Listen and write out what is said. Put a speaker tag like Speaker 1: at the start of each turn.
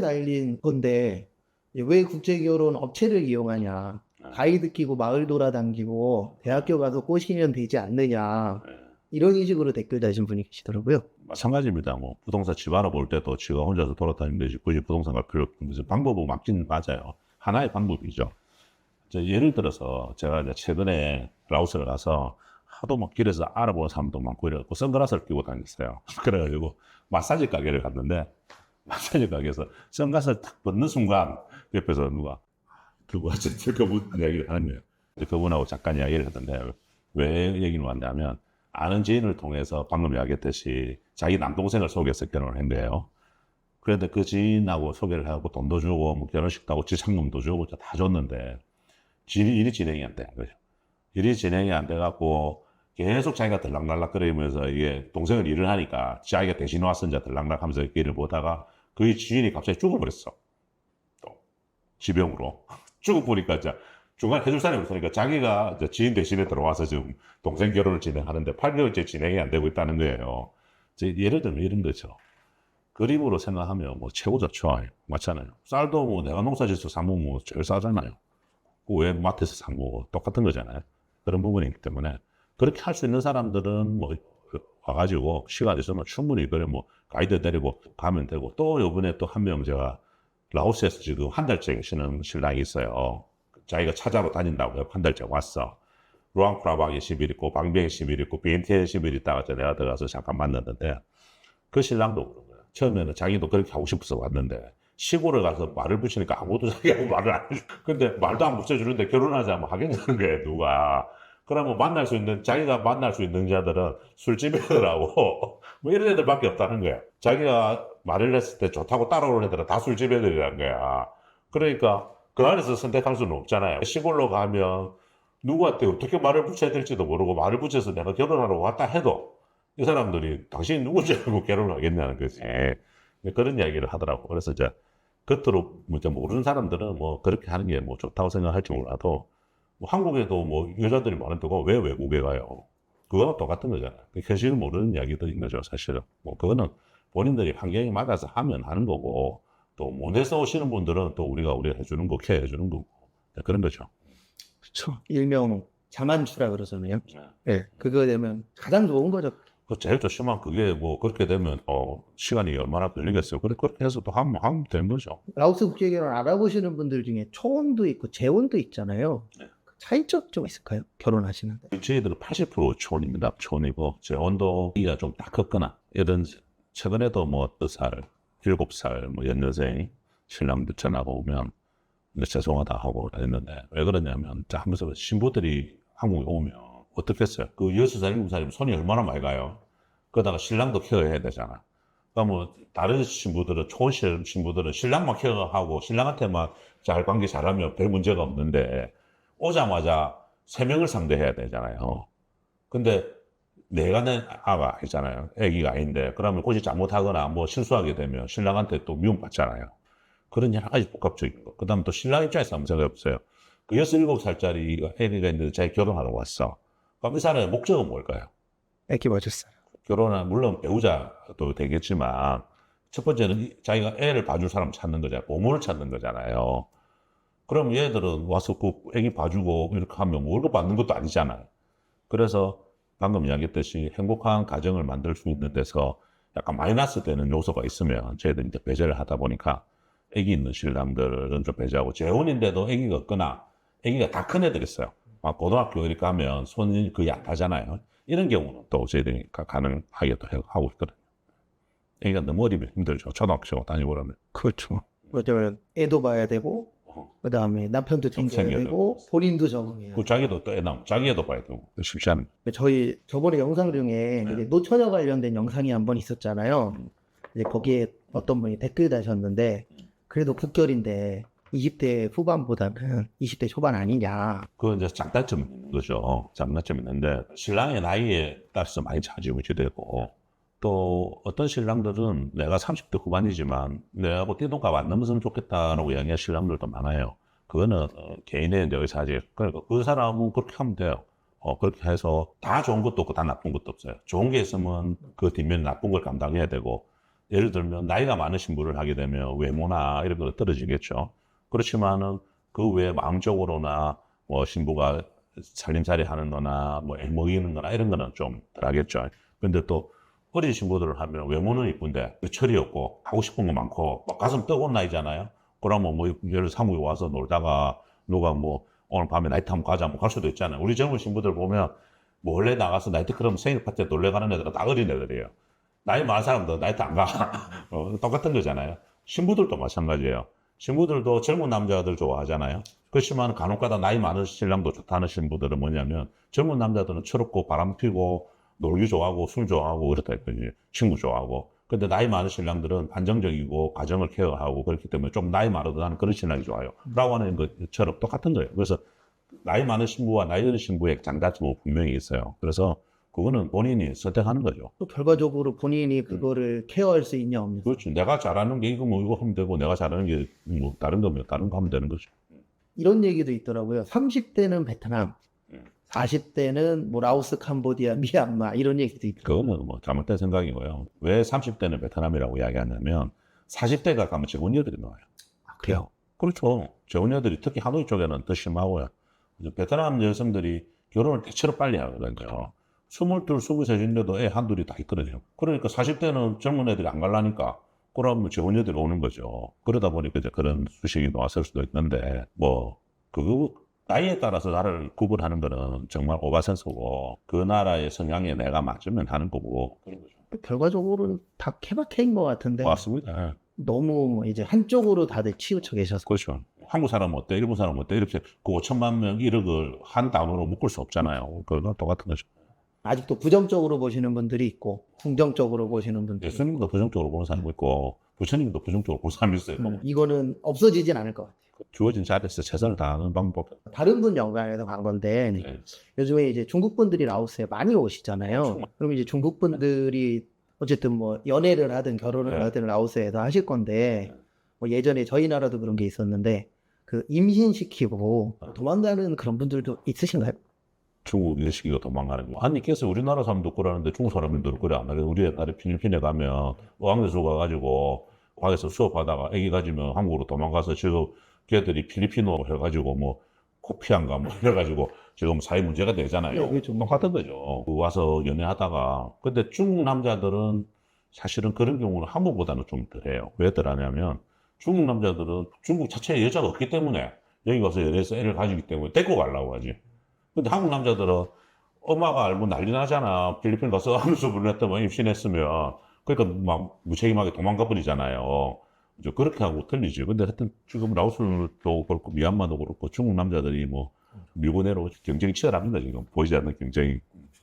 Speaker 1: 달린 건데 왜 국제결혼 업체를 이용하냐?
Speaker 2: 네.
Speaker 1: 가이드 끼고 마을 돌아다니고 대학교 가서 꼬시면 되지 않느냐?
Speaker 2: 네.
Speaker 1: 이런 식으로 댓글 다신 분이 계시더라고요.
Speaker 2: 마찬가지입니다. 뭐 부동산 집 알아볼 때도 지가 혼자서 돌아다니면 되지 굳이 부동산 갈 필요 없고 무슨 방법은 맞긴 맞아요. 하나의 방법이죠. 저 예를 들어서 제가 이제 최근에 라오스를 가서 하도 막 길에서 알아보는 사람도 많고 이래갖고 선글라스를 끼고 다녔어요. 그래가지고 마사지 가게를 갔는데 마사지 가게에서 선글라스를 딱 벗는 순간 옆에서 누가 들고 왔지 그분 이야기를 하는 거예요. 그분하고 잠깐 이야기를 했던데 왜 얘기를 왔냐면 아는 지인을 통해서 방금 이야기했듯이 자기 남동생을 소개해서 결혼을 한 거예요. 그런데 그 지인하고 소개를 하고 돈도 주고 뭐 결혼식도 하고 지참금도 주고 다 줬는데 지- 일이 진행이 안 돼. 거죠. 일이 진행이 안 돼갖고 계속 자기가 들락날락 거리면서 이게 동생을 일을 하니까 자기가 대신 와서 이제 들락날락 하면서 일을 보다가 그의 지인이 갑자기 죽어버렸어. 또 지병으로 죽어 보니까 이제 중간에 해줄 사람이 없으니까 자기가 이제 지인 대신에 들어와서 지금 동생 결혼을 진행하는데 8개월째 진행이 안 되고 있다는 거예요. 이제 예를 들면 이런 거죠. 그림으로 생각하면 뭐 최고죠, 좋아요. 맞잖아요. 쌀도 뭐 내가 농사짓서 사면 뭐 제일 싸잖아요. 그왜 마트에서 사고 똑같은 거잖아요. 그런 부분이기 때문에 그렇게 할 수 있는 사람들은 뭐 와가지고 시간 있으면 충분히 그래 뭐 가이드 데리고 가면 되고 또 요번에 또 한 명 제가 라오스에서 지금 한 달째 계시는 신랑이 있어요. 자기가 찾아러 다닌다고요. 한 달째 왔어. 루앙프라방에 10일 있고 방비에 10일 있고 비엔티에 10일 있다가 내가 들어가서 잠깐 만났는데 그 신랑도 그런 거야. 처음에는 자기도 그렇게 하고 싶어서 왔는데 시골에 가서 말을 붙이니까 아무도 자기하고 말을 안 해줘. 근데 말도 안 붙여주는데 결혼하자 뭐 하겠냐는 거야 누가. 그러면 만날 수 있는 자기가 만날 수 있는 자들은 술집 애들하고 뭐 이런 애들밖에 없다는 거야. 자기가 말을 했을 때 좋다고 따라오는 애들은 다 술집 애들이라는 거야. 그러니까 그 안에서 선택할 수는 없잖아요. 시골로 가면 누구한테 어떻게 말을 붙여야 될지도 모르고 말을 붙여서 내가 결혼하러 왔다 해도 이 사람들이 당신이 누군지 알고 결혼을 하겠냐는 거지. 그런 이야기를 하더라고. 그래서 이제 겉으로 뭐 모르는 사람들은 뭐 그렇게 하는 게 뭐 좋다고 생각할지 몰라도 뭐 한국에도 뭐 여자들이 많은데 왜 외국에 가요? 그거랑 똑같은 거잖아요. 그 현실을 모르는 이야기들인 거죠, 사실은. 뭐 그거는 본인들이 환경에 맞아서 하면 하는 거고 또 못해서 오시는 분들은 또 우리가 우리가 해주는 거, 케어 해주는 거고 네, 그런 거죠.
Speaker 1: 그렇죠. 일명 자만추라 그러잖아요. 네, 그거 되면 가장 좋은 거죠.
Speaker 2: 그 제일 조심한 그게 뭐 그렇게 되면 어 시간이 얼마나 걸리겠어요. 그래 그렇게 해서 또 하면 하면 되는 거죠.
Speaker 1: 라오스 국제결혼 알아보시는 분들 중에 초혼도 있고 재혼도 있잖아요.
Speaker 2: 네.
Speaker 1: 그 차이점 좀 있을까요? 결혼하시는데.
Speaker 2: 저희들은 80% 촌입니다. 촌이고 제 온도가 좀딱 컸거나 이런 최근에도 뭐 8살, 7살 뭐 연여생 신랑들 전화가 오면 근데 죄송하다 하고 했는데 왜 그러냐면 자 하면서 신부들이 한국에 오면 어떻겠어요? 그 6살, 7살이면 손이 얼마나 많이 가요? 그러다가 신랑도 케어해야 되잖아. 그러니까 뭐 다른 신부들은 초혼 신- 신부들은 신랑만 케어하고 신랑한테만 잘 관계 잘하면 별 문제가 없는데 오자마자 세 명을 상대해야 되잖아요. 근데 내가 낸 아가 있잖아요. 아기가 아닌데 그러면 혹시 잘못하거나 뭐 실수하게 되면 신랑한테 또 미움받잖아요. 그런 여러 가지 복합적인 거. 그 다음 에 또 신랑 입장에서 한번 생각해 보세요. 그 6, 7살짜리 아기가 있는데 자기 결혼하러 왔어. 그럼 이 사람의 목적은 뭘까요?
Speaker 1: 애기 맞았어요.
Speaker 2: 결혼한 물론 배우자도 되겠지만 첫 번째는 이- 자기가 애를 봐줄 사람 찾는 거잖아요. 보모를 찾는 거잖아요. 그럼 얘들은 와서 그 애기 봐주고 이렇게 하면 뭐 월급 받는 것도 아니잖아요. 그래서 방금 이야기했듯이 행복한 가정을 만들 수 있는 데서 약간 마이너스 되는 요소가 있으면 저희들이 이제 배제를 하다 보니까 애기 있는 신랑들은 좀 배제하고 재혼인데도 애기가 없거나 애기가 다 큰 애들 있어요. 막 고등학교 이렇게 하면 손이 거의 안 타잖아요. 이런 경우는 또 저희들이 가- 가능하게 또 해- 하고 있거든요. 애기가 너무 어리면 힘들죠. 초등학교 다니고 그러면.
Speaker 1: 그렇죠. 왜냐면 애도 봐야 되고
Speaker 2: 어.
Speaker 1: 그 다음에 남편도
Speaker 2: 좀
Speaker 1: 챙겨야
Speaker 2: 챙겨야
Speaker 1: 되고 본인도 적응해야
Speaker 2: 그 자기도 또 애 낳으면 자기 애도 봐야 되고. 쉽지 않은.
Speaker 1: 저희 저번에 영상 중에
Speaker 2: 네.
Speaker 1: 이제 노처녀 관련된 영상이 한 번 있었잖아요. 이제 거기에 어떤 분이 댓글 다셨는데 그래도 국결인데 20대 후반보다는 20대 초반 아니냐.
Speaker 2: 그 이제 장단점이 있는 거죠. 장단점이 있는데 신랑의 나이에 따라서 많이 차지우게 되고 또 어떤 신랑들은 내가 30대 후반이지만 내하고 띠동갑 안 넘었으면 좋겠다라고 이야기하는 신랑들도 많아요. 그거는 어, 개인의 의사지. 그러니까 그 사람은 그렇게 하면 돼요. 어, 그렇게 해서 다 좋은 것도 없고 다 나쁜 것도 없어요. 좋은 게 있으면 그 뒷면 나쁜 걸 감당해야 되고 예를 들면 나이가 많은 신부를 하게 되면 외모나 이런 거 떨어지겠죠. 그렇지만은 그 외에 마음적으로나 뭐 신부가 살림살이 하는 거나 뭐 먹이는 거나 이런 거는 좀 덜하겠죠. 근데 또 어린 신부들을 하면 외모는 이쁜데 철이 없고 하고 싶은 거 많고 막 가슴 뜨거운 나이잖아요. 그러면 뭐 예를 사무에 와서 놀다가 누가 뭐 오늘 밤에 나이트 한번 가자 뭐 갈 수도 있잖아요. 우리 젊은 신부들 보면 뭐 원래 나가서 나이트 클럽 생일 파티에 놀러 가는 애들은 다 어린 애들이에요. 나이 많은 사람도 나이트 안 가. 어, 똑같은 거잖아요. 신부들도 마찬가지예요. 신부들도 젊은 남자들 좋아하잖아요. 그렇지만 간혹가다 나이 많은 신랑도 좋다는 신부들은 뭐냐면 젊은 남자들은 철없고 바람 피고 놀기 좋아하고 술 좋아하고 그렇다 했거든요. 친구 좋아하고. 근데 나이 많은 신랑들은 안정적이고 가정을 케어하고 그렇기 때문에 좀 나이 많아도 나는 그런 신랑이 좋아요. 라고 하는 것처럼 똑같은 거예요. 그래서 나이 많은 신부와 나이 어린 신부의 장단점은 분명히 있어요. 그래서 그거는 본인이 선택하는 거죠.
Speaker 1: 또 결과적으로 본인이 그거를 케어할 수 있냐 없냐.
Speaker 2: 그렇죠. 내가 잘하는 게 이거 뭐 이거 하면 되고 내가 잘하는 게 뭐 다른 거면 다른 거 하면 되는 거죠.
Speaker 1: 이런 얘기도 있더라고요. 30대는 베트남,
Speaker 2: 음.
Speaker 1: 40대는 뭐 라오스, 캄보디아, 미얀마 이런 얘기도 있더라고요.
Speaker 2: 그거는 뭐 잘못된 생각이고요. 왜 30대는 베트남이라고 이야기하냐면 40대가 가면 재혼녀들이 나와요.
Speaker 1: 아, 그래요?
Speaker 2: 그렇죠. 재혼녀들이 특히 하노이 쪽에는 더 심하고요. 베트남 여성들이 결혼을 대체로 빨리 하거든요. 22, 23인데도 애 한둘이 다 있거든요. 그러니까 40대는 젊은 애들이 안 갈라니까 그러면 재혼녀들이 오는 거죠. 그러다 보니까 이제 그런 수식이 나왔을 수도 있는데 뭐 그거 나이에 따라서 나를 구분하는 거는 정말 오바센스고 그 나라의 성향에 내가 맞으면 하는 거고 그런 거죠.
Speaker 1: 결과적으로는 다 케바케인 것 같은데
Speaker 2: 맞습니다.
Speaker 1: 너무 이제 한쪽으로 다들 치우쳐 계셔서
Speaker 2: 그렇죠. 한국 사람 어때? 일본 사람 어때? 이렇게 그 5천만 명 1억을 한 단어로 묶을 수 없잖아요. 그거 똑같은 거죠.
Speaker 1: 아직도 부정적으로 보시는 분들이 있고 긍정적으로 보시는 분들이 있고
Speaker 2: 예수님도 부정적으로 보는 사람이 있고 부처님도 부정적으로 보는 사람이 있어요.
Speaker 1: 뭐 이거는 없어지진 않을 것 같아요.
Speaker 2: 주어진 자리에서 최선을 다하는 방법.
Speaker 1: 다른 분 영광에서 간 건데
Speaker 2: 네.
Speaker 1: 요즘에 이제 중국 분들이 라오스에 많이 오시잖아요. 그럼 이제 중국 분들이 어쨌든 뭐 연애를 하든 결혼을
Speaker 2: 네.
Speaker 1: 하든 라오스에서 하실 건데 뭐 예전에 저희 나라도 그런 게 있었는데 그 임신시키고 도망가는 그런 분들도 있으신가요?
Speaker 2: 중국 일시기가 도망가는 거. 아니, 그래서 우리나라 사람도 그러는데 중국 사람들도 그래 안 하게. 우리 옛날에 필리핀에 가면 어학연수 가가지고 과에서 수업하다가 애기 가지면 한국으로 도망가서 지금 걔들이 필리핀어 해가지고 뭐 코피안가 뭐 이래가지고 지금 사회 문제가 되잖아요.
Speaker 1: 네, 그렇죠.
Speaker 2: 똑같은 거죠. 그 와서 연애하다가 근데 중국 남자들은 사실은 그런 경우는 한국보다는 좀 덜해요. 왜 덜하냐면 중국 남자들은 중국 자체에 여자가 없기 때문에 여기 가서 연애해서 애를 가지기 때문에 데리고 가려고 하지. 근데 한국 남자들은 엄마가 알면 난리 나잖아. 필리핀 가서 하면서 보냈다면 임신했으면. 그러니까 막 무책임하게 도망가 버리잖아요. 이제 그렇게 하고 틀리지. 근데 하여튼 지금 라오스도 그렇고 미얀마도 그렇고 중국 남자들이 뭐 밀고 내려오고 경쟁이 치열합니다. 지금 보이지 않는 경쟁이.